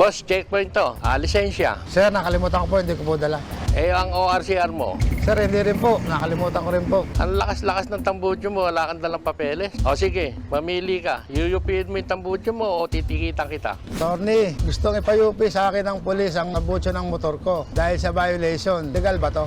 Boss, checkpoint to. Ah, lisensya. Sir, nakalimutan ko po, hindi ko po dala. Eh, ang ORCR mo. Sir, hindi rin po. Nakalimutan ko rin po. Ang lakas-lakas ng tambucho mo, wala kang dalang papeles. O sige, mamili ka. Yuyupiin mo yung tambucho mo o titikitan kita. Attorney, gustong ipayupi sa akin ng pulis ang nabutso ng motor ko dahil sa violation. Legal ba to?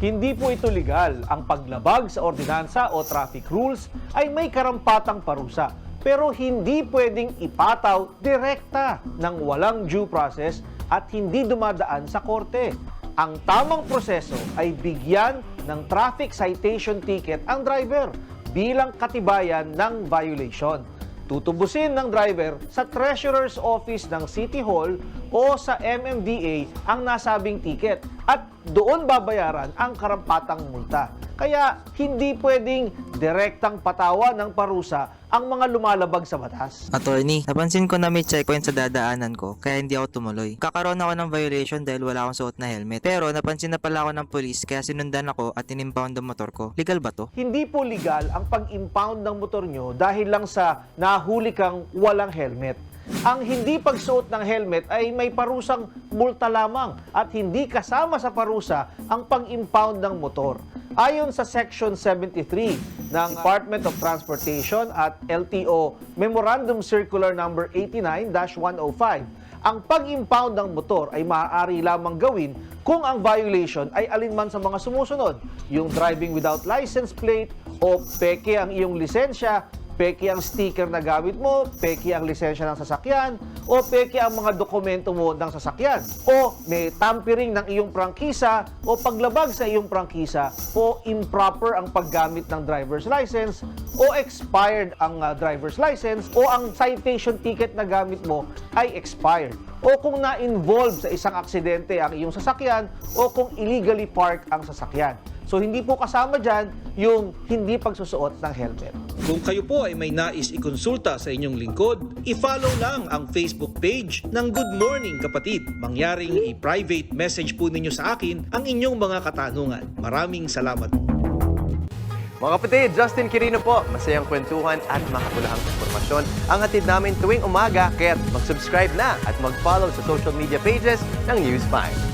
Hindi po ito legal. Ang paglabag sa ordinansa o traffic rules ay may karampatang parusa. Pero hindi pwedeng ipataw direkta ng walang due process at hindi dumadaan sa korte. Ang tamang proseso ay bigyan ng traffic citation ticket ang driver bilang katibayan ng violation tutubusin ng driver sa treasurer's office ng City Hall o sa MMDA ang nasabing ticket at doon babayaran ang karampatang multa. Kaya hindi pwedeng direktang patawa ng parusa ang mga lumalabag sa batas. Attorney, napansin ko na may checkpoint sa dadaanan ko, kaya hindi ako tumuloy. Kakaroon ako ng violation dahil wala akong suot na helmet. Pero napansin na pala ako ng polis kaya sinundan ako at inimpound ang motor ko. Legal ba to? Hindi po legal ang pag-impound ng motor nyo dahil lang sa nahuli kang walang helmet. Ang hindi pagsuot ng helmet ay may parusang multa lamang at hindi kasama sa parusa ang pag-impound ng motor. Ayon sa Section 73 ng Department of Transportation at LTO Memorandum Circular Number 89-105, ang pag-impound ng motor ay maaari lamang gawin kung ang violation ay alinman sa mga sumusunod, yung driving without license plate o peke ang iyong lisensya, peke ang sticker na gamit mo, peke ang lisensya ng sasakyan, o peke ang mga dokumento mo ng sasakyan, o may tampering ng iyong prangkisa, o paglabag sa iyong prangkisa, o improper ang paggamit ng driver's license, o expired ang uh, driver's license, o ang citation ticket na gamit mo ay expired, o kung na-involve sa isang aksidente ang iyong sasakyan, o kung illegally park ang sasakyan. So hindi po kasama dyan yung hindi pagsusuot ng helmet. Kung kayo po ay may nais ikonsulta sa inyong lingkod, i-follow lang ang Facebook page ng Good Morning Kapatid. Mangyaring i-private message po ninyo sa akin ang inyong mga katanungan. Maraming salamat. Mga kapatid, Justin Quirino po. Masayang kwentuhan at makapulahang informasyon ang hatid namin tuwing umaga. Kaya mag-subscribe na at mag-follow sa social media pages ng News 5.